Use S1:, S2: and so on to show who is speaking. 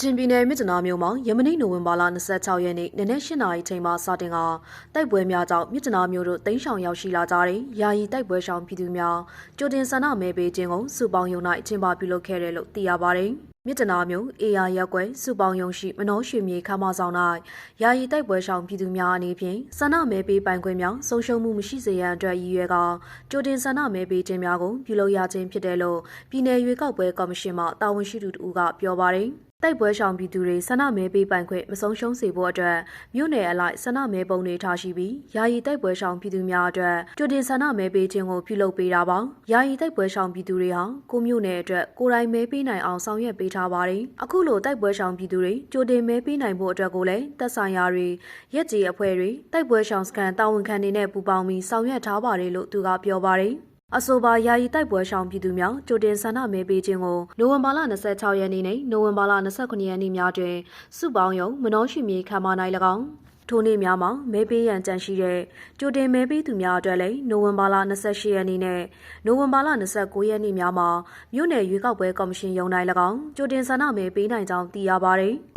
S1: ချင်ပြည်နယ်မြစ်တနာမြို့မှာယမနေ့နိုဝင်ဘာလ26ရက်နေ့နနက်၈နာရီချိန်မှာစတင်ကတိုက်ပွဲများကြောင့်မြစ်တနာမြို့တို့တိမ်းရှောင်ရောက်ရှိလာကြတဲ့ယာယီတိုက်ပွဲရှောင်ပြည်သူများကြိုတင်ဆန္ဒမဲပေးခြင်းကိုစုပေါင်းယုံ၌ကျင်းပပြုလုပ်ခဲ့တယ်လို့သိရပါတယ်။မြစ်တနာမြို့အေယာရက်ကွယ်စုပေါင်းယုံရှိမနောရွှေမြေခမ်းမဆောင်၌ယာယီတိုက်ပွဲရှောင်ပြည်သူများအနေဖြင့်ဆန္ဒမဲပေးပိုင်ခွင့်များဆုံးရှုံးမှုမရှိစေရန်အတွက်ရည်ရွယ်ကကြိုတင်ဆန္ဒမဲပေးခြင်းများကိုပြုလုပ်ရခြင်းဖြစ်တယ်လို့ပြည်내ရွေးကောက်ပွဲကော်မရှင်မှတာဝန်ရှိသူတို့ကပြောပါတယ်။ တိုက်ပွဲရှောင်ပြည်သူတွေဆန္ဒမဲပေးပိုင်ခွင့်မဆုံးရှုံးစေဖို့အတွက်မြို့နယ်အလိုက်ဆန္ဒမဲပုံတွေထားရှိပြီးယာယီတိုက်ပွဲရှောင်ပြည်သူများအတွက်ကြိုတင်ဆန္ဒမဲပေးခြင်းကိုပြုလုပ်ပေးတာပါယာယီတိုက်ပွဲရှောင်ပြည်သူတွေဟာကိုမြို့နယ်အတွက်ကိုယ်တိုင်မဲပေးနိုင်အောင်ဆောင်ရွက်ပေးထားပါတယ်အခုလိုတိုက်ပွဲရှောင်ပြည်သူတွေကြိုတင်မဲပေးနိုင်ဖို့အတွက်ကိုလည်းသက်ဆိုင်ရာတွေရက်ကြီးအဖွဲ့တွေတိုက်ပွဲရှောင်စခန်းတာဝန်ခံတွေနဲ့ပူးပေါင်းပြီးဆောင်ရွက်ထားပါတယ်လို့သူကပြောပါတယ် အဆိုပါယာယီတိုက်ပွဲရှောင်ပြည်သူများကြိုတင်ဆန္ဒမဲပေးခြင်းကိုနိုဝင်ဘာလ26ရက်နေ့နဲ့နိုဝင်ဘာလ29ရက်နေ့များတွင်စုပေါင်းယုံမနောရှိမြေခမ်းမ၌၎င်းထိုနေ့များမှာမဲပေးရန်ကြံရှိတဲ့ကြိုတင်မဲပေးသူများအတွက်လည်းနိုဝင်ဘာလ28ရက်နေ့နဲ့နိုဝင်ဘာလ29ရက်နေ့များမှာမြို့နယ်ရွေးကောက်ပွဲကော်မရှင်ယုံ၌၎င်းကြိုတင်ဆန္ဒမဲပေးနိုင်ကြောင်းသိရပါတယ်။